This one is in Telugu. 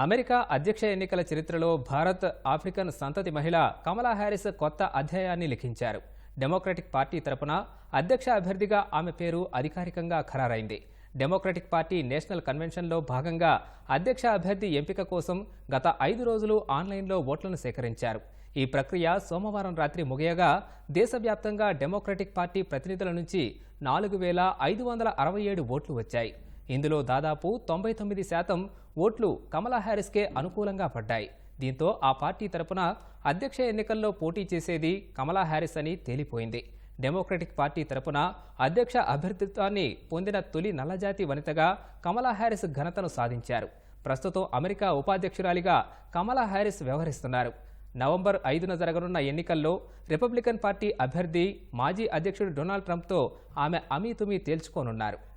అమెరికా అధ్యక్ష ఎన్నికల చరిత్రలో భారత్ ఆఫ్రికన్ సంతతి మహిళ కమలా హ్యారిస్ కొత్త అధ్యాయాన్ని లిఖించారు. డెమోక్రటిక్ పార్టీ తరపున అధ్యక్ష అభ్యర్థిగా ఆమె పేరు అధికారికంగా ఖరారైంది. డెమోక్రటిక్ పార్టీ నేషనల్ కన్వెన్షన్లో భాగంగా అధ్యక్ష అభ్యర్థి ఎంపిక కోసం గత ఐదు రోజులు ఆన్లైన్లో ఓట్లను సేకరించారు. ఈ ప్రక్రియ సోమవారం రాత్రి ముగియగా దేశవ్యాప్తంగా డెమోక్రటిక్ పార్టీ ప్రతినిధుల నుంచి నాలుగు వేల ఐదు వందల అరవై ఏడు ఓట్లు వచ్చాయి. ఇందులో దాదాపు తొంభై తొమ్మిది శాతం ఓట్లు కమలా హ్యారిస్కే అనుకూలంగా పడ్డాయి. దీంతో ఆ పార్టీ తరపున అధ్యక్ష ఎన్నికల్లో పోటీ చేసేది కమలా హ్యారిస్ అని తేలిపోయింది. డెమోక్రటిక్ పార్టీ తరపున అధ్యక్ష అభ్యర్థిత్వాన్ని పొందిన తొలి నల్లజాతి వనితగా కమలా హ్యారిస్ ఘనతను సాధించారు. ప్రస్తుతం అమెరికా ఉపాధ్యక్షురాలిగా కమలా హ్యారిస్ వ్యవహరిస్తున్నారు. నవంబర్ ఐదున జరగనున్న ఎన్నికల్లో రిపబ్లికన్ పార్టీ అభ్యర్థి మాజీ అధ్యక్షుడు డొనాల్డ్ ట్రంప్తో ఆమె అమీతుమీ తేల్చుకోనున్నారు.